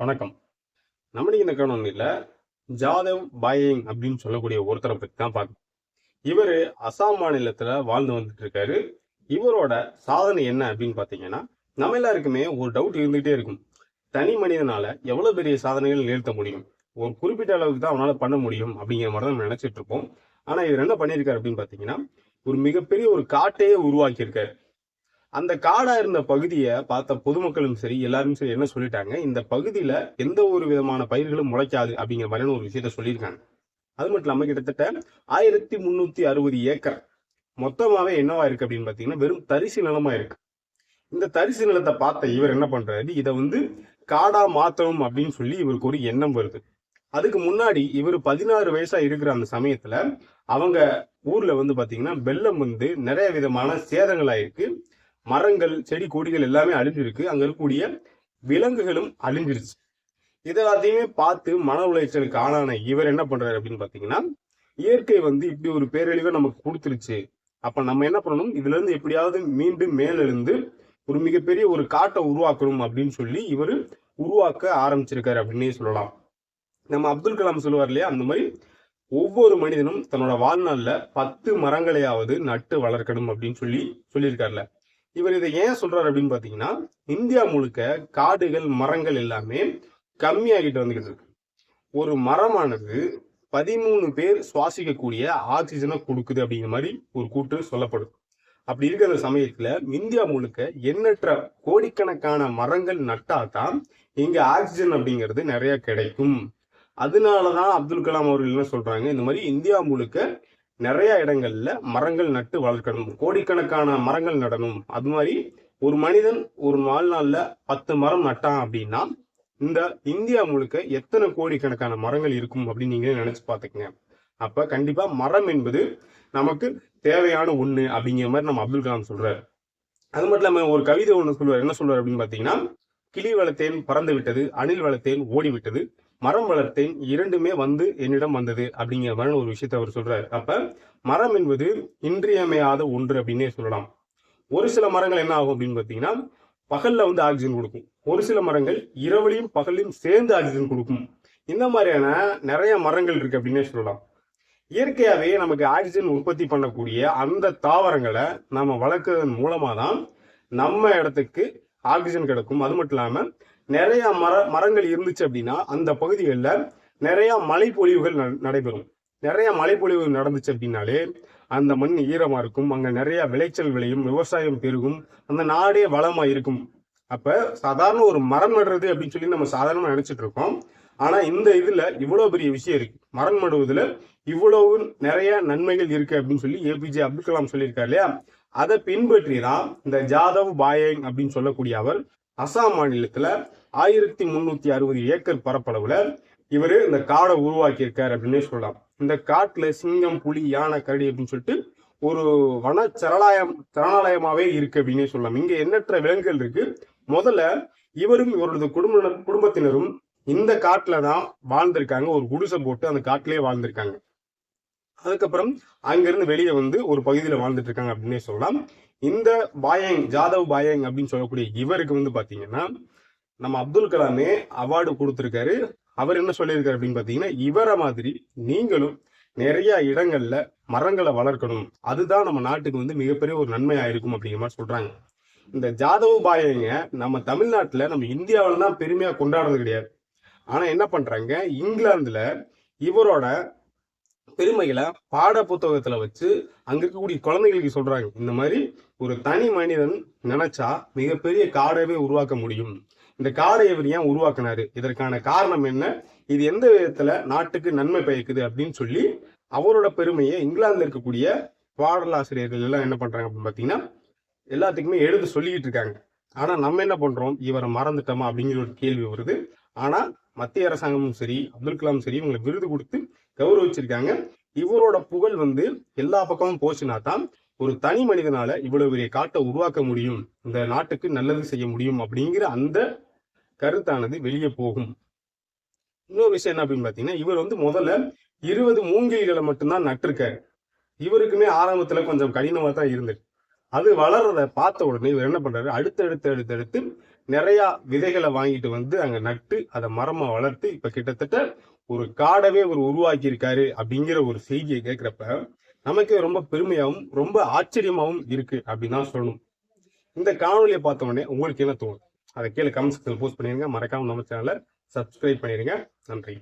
வணக்கம். நம்மளுக்கு இந்த காணொலியில் ஜாதவ் பாயிங் அப்படின்னு சொல்லக்கூடிய ஒருத்தரை பற்றி தான் பார்க்கணும் இவர் அசாம் மாநிலத்தில் வாழ்ந்து வந்துட்டு இருக்காரு. இவரோட சாதனை என்ன அப்படின்னு பார்த்தீங்கன்னா நம்ம எல்லாருக்குமே ஒரு டவுட் இருந்துகிட்டே இருக்கும். தனி மனிதனால எவ்வளோ பெரிய சாதனைகள் நிறுத்த முடியும்? ஒரு குறிப்பிட்ட அளவுக்கு தான் அவனால் பண்ண முடியும் அப்படிங்கிற மாதிரி தான் நம்ம இருப்போம். ஆனால் இவர் என்ன பண்ணியிருக்காரு அப்படின்னு பார்த்தீங்கன்னா ஒரு மிகப்பெரிய ஒரு காட்டையே உருவாக்கியிருக்காரு. அந்த காடா இருந்த பகுதியை பார்த்த பொதுமக்களும் சரி எல்லாரும் சரி என்ன சொல்லிட்டாங்க? இந்த பகுதியில எந்த ஒரு விதமான பயிர்களும் முளைக்காது அப்படிங்கிற மாதிரியான ஒரு விஷயத்த சொல்லியிருக்காங்க. அது மட்டும் இல்லாம கிட்டத்தட்ட ஆயிரத்தி முன்னூத்தி அறுபது ஏக்கர் மொத்தமாவே என்னவா இருக்கு அப்படின்னு பாத்தீங்கன்னா வெறும் தரிசு நிலமா இருக்கு. இந்த தரிசு நிலத்தை பார்த்த இவர் என்ன பண்றாரு? இதை வந்து காடா மாத்தணும் அப்படின்னு சொல்லி இவருக்கு ஒரு எண்ணம் வருது. அதுக்கு முன்னாடி இவர் பதினாறு வயசா இருக்கிற அந்த சமயத்துல அவங்க ஊர்ல வந்து பாத்தீங்கன்னா வெள்ளம் வந்து நிறைய விதமான சேதங்கள் ஆயிருக்கு மரங்கள் செடி கொடிகள் எல்லாமே அழிஞ்சிருக்கு. அங்க இருக்கக்கூடிய விலங்குகளும் அழிஞ்சிருச்சு. இது எல்லாத்தையுமே பார்த்து மன உளைச்சலுக்கு ஆளான இவர் என்ன பண்றாரு அப்படின்னு பாத்தீங்கன்னா இயற்கை வந்து இப்படி ஒரு பேரழிவை நமக்கு கொடுத்துருச்சு. அப்ப நம்ம என்ன பண்ணணும்? இதுல இருந்து எப்படியாவது மீண்டும் மேலெழுந்து ஒரு மிகப்பெரிய ஒரு காட்டை உருவாக்கணும் அப்படின்னு சொல்லி இவர் உருவாக்க ஆரம்பிச்சிருக்காரு அப்படின்னே சொல்லலாம். நம்ம அப்துல் கலாம் சொல்லுவார் இல்லையா அந்த மாதிரி ஒவ்வொரு மனிதனும் தன்னோட வாழ்நாளில் பத்து மரங்களையாவது நட்டு வளர்க்கணும் அப்படின்னு சொல்லி சொல்லியிருக்காருல. இவர் இதை ஏன் சொல்றாரு அப்படின்னு பாத்தீங்கன்னா இந்தியா முழுக்க காடுகள் மரங்கள் எல்லாமே கம்மியாகிட்டு வந்துகிட்டு இருக்கு. ஒரு மரமானது பதிமூணு பேர் சுவாசிக்கக்கூடிய ஆக்சிஜனை கொடுக்குது அப்படிங்கிற மாதிரி ஒரு கூற்று சொல்லப்படும். அப்படி இருக்கிற சமயத்துல இந்தியா முழுக்க எண்ணற்ற கோடிக்கணக்கான மரங்கள் நட்டாதான் இங்க ஆக்சிஜன் அப்படிங்கிறது நிறைய கிடைக்கும். அதனாலதான் அப்துல் கலாம் அவர்கள் என்ன சொல்றாங்க இந்த மாதிரி இந்தியா முழுக்க நிறைய இடங்கள்ல மரங்கள் நட்டு வளர்க்கணும். கோடிக்கணக்கான மரங்கள் நடணும். அது மாதிரி ஒரு மனிதன் ஒரு வாழ்நாள்ல பத்து மரம் நட்டான் அப்படின்னா இந்த இந்தியா முழுக்க எத்தனை கோடிக்கணக்கான மரங்கள் இருக்கும் அப்படின்னு நீங்களே நினைச்சு பாத்துக்கங்க அப்ப கண்டிப்பா மரம் என்பது நமக்கு தேவையான ஒண்ணு அப்படிங்கிற மாதிரி நம்ம அப்துல் கலாம் சொல்றாரு. அது மட்டும் இல்லாம ஒரு கவிதை ஒண்ணு சொல்லுவார். என்ன சொல்றாரு அப்படின்னு பாத்தீங்கன்னா கிளி வளத்தேன் பறந்து விட்டது அணில் வளர்த்தேன் ஓடி விட்டது மரம் வளர்த்தேன் இரண்டுமே வந்து என்னிடம் வந்தது அப்படிங்கிற மாதிரி ஒரு விஷயத்த அவர் சொல்றாரு. அப்ப மரம் என்பது இன்றியமையாத ஒன்று அப்படின்னே சொல்லலாம். ஒரு சில மரங்கள் என்ன ஆகும் அப்படின்னு பாத்தீங்கன்னா பகல்ல வந்து ஆக்சிஜன் கொடுக்கும். ஒரு சில மரங்கள் இரவுலையும் பகலையும் சேர்ந்து ஆக்சிஜன் கொடுக்கும். இந்த மாதிரியான நிறைய மரங்கள் இருக்கு அப்படின்னே சொல்லலாம். இயற்கையாகவே நமக்கு ஆக்சிஜன் உற்பத்தி பண்ணக்கூடிய அந்த தாவரங்களை நம்ம வளர்க்குறதன் மூலமாக தான் நம்ம இடத்துக்கு ஆக்சிஜன் கிடைக்கும். அது மட்டும் இல்லாமல் நிறைய மர மரங்கள் இருந்துச்சு அப்படின்னா அந்த பகுதிகளில் நிறைய மழைப்பொழிவுகள் ந- நடைபெறும். நிறைய மழைப்பொழிவு நடந்துச்சு அப்படின்னாலே அந்த மண் ஈரமாக இருக்கும். அங்கே நிறைய விளைச்சல் விளையும் விவசாயம் பெருகும் அந்த நாடே வளமாக இருக்கும். அப்போ சாதாரண ஒரு மரம் நடுறது அப்படின்னு சொல்லி நம்ம சாதாரணமாக நினச்சிட்டு இருக்கோம். ஆனால் இந்த இதில் இவ்வளோ பெரிய விஷயம் இருக்கு. மரம் நடுவதில் இவ்வளவு நிறைய நன்மைகள் இருக்கு அப்படின்னு சொல்லி ஏபிஜே அப்துல் கலாம் சொல்லியிருக்காரு இல்லையா? அதை பின்பற்றி தான் இந்த ஜாதவ் பாயங் அப்படின்னு சொல்லக்கூடிய அவர் அசாம் மாநிலத்துல ஆயிரத்தி முன்னூத்தி அறுபது ஏக்கர் பரப்பளவுல இவர் இந்த காடை உருவாக்கி இருக்காரு அப்படின்னே சொல்லலாம். இந்த காட்டுல சிங்கம் புலி யானை கரடி அப்படின்னு சொல்லிட்டு ஒரு வன சரணாலயம் சரணாலயமாவே இருக்கு அப்படின்னே சொல்லலாம். இங்க எண்ணற்ற விலங்குகள் இருக்கு. முதல்ல இவரும் இவரது குடும்ப குடும்பத்தினரும் இந்த காட்டுல தான் வாழ்ந்திருக்காங்க. ஒரு குடிசை போட்டு அந்த காட்டிலேயே வாழ்ந்திருக்காங்க. அதுக்கப்புறம் அங்கிருந்து வெளியே வந்து ஒரு பகுதியில் வாழ்ந்துட்டு இருக்காங்க அப்படின்னே சொல்லலாம். இந்த பாயங் ஜாதவ் பாயங் அப்படின்னு சொல்லக்கூடிய இவருக்கு வந்து பார்த்தீங்கன்னா நம்ம அப்துல் கலாமே அவார்டு கொடுத்துருக்காரு. அவர் என்ன சொல்லியிருக்காரு அப்படின்னு பார்த்தீங்கன்னா இவரை மாதிரி நீங்களும் நிறைய இடங்கள்ல மரங்களை வளர்க்கணும். அதுதான் நம்ம நாட்டுக்கு வந்து மிகப்பெரிய ஒரு நன்மையா இருக்கும் அப்படிங்கிற மாதிரி சொல்றாங்க. இந்த ஜாதவ் பாயங்க நம்ம தமிழ்நாட்டுல நம்ம இந்தியாவில தான் பெருமையா கொண்டாடுறது கிடையாது. ஆனா என்ன பண்றாங்க? இங்கிலாந்துல இவரோட பெருமைகளை பாட புத்தகத்துல வச்சு அங்க இருக்கக்கூடிய குழந்தைகளுக்கு சொல்றாங்க. இந்த மாதிரி ஒரு தனி மனிதன் நினைச்சா மிகப்பெரிய காடவே உருவாக்க முடியும். இந்த காடை இவர் ஏன் உருவாக்குனாரு? இதற்கான காரணம் என்ன? இது எந்த விதத்துல நாட்டுக்கு நன்மை பயக்குது அப்படின்னு சொல்லி அவரோட பெருமையை இங்கிலாந்துல இருக்கக்கூடிய பாடலாசிரியர்கள் எல்லாம் என்ன பண்றாங்க அப்படின்னு பாத்தீங்கன்னா எல்லாத்துக்குமே எழுத சொல்லிக்கிட்டு இருக்காங்க. ஆனா நம்ம என்ன பண்றோம்? இவரை மறந்துட்டோமா? அப்படிங்கிற ஒரு கேள்வி வருது. ஆனா மத்திய அரசாங்கமும் சரி அப்துல் கலாம் சரி இவங்களை விருது கொடுத்து கௌரவிச்சிருக்காங்க. இவரோட புகழ் வந்து எல்லா பக்கமும் போச்சுனா தான் ஒரு தனி மனிதனால இவ்வளவு பெரிய காட்டை உருவாக்க முடியும். இந்த நாட்டுக்கு நல்லது செய்ய முடியும் அப்படிங்கிற அந்த கருத்தானது வெளியே போகும். இன்னொரு விஷயம் என்ன அப்படின்னு பாத்தீங்கன்னா இவர் வந்து முதல்ல இருபது மூங்கில்களை மட்டும்தான் நட்டிருக்காரு. இவருக்குமே ஆரம்பத்துல கொஞ்சம் கடினமா தான் இருந்தது. அது வளர்றத பார்த்த உடனே இவர் என்ன பண்றாரு? அடுத்தடுத்து அடுத்தடுத்து நிறைய விதைகளை வாங்கிட்டு வந்து அங்க நட்டு அதை மரமா வளர்த்து இப்ப கிட்டத்தட்ட ஒரு காடவே இவர் உருவாக்கி இருக்காரு அப்படிங்கிற ஒரு செய்தியை கேட்கிறப்ப நமக்கே ரொம்ப பெருமையாகவும் ரொம்ப ஆச்சரியமாகவும் இருக்கு அப்படின்னு தான் சொல்லணும். இந்த காணொலியை பார்த்த உடனே உங்களுக்கு என்ன தோணும்? அதை கீழே கமெண்ட் செக்ஷன் போஸ்ட் பண்ணிருங்க. மறக்காம நம்ம சேனலை சப்ஸ்கிரைப் பண்ணிருங்க. நன்றி.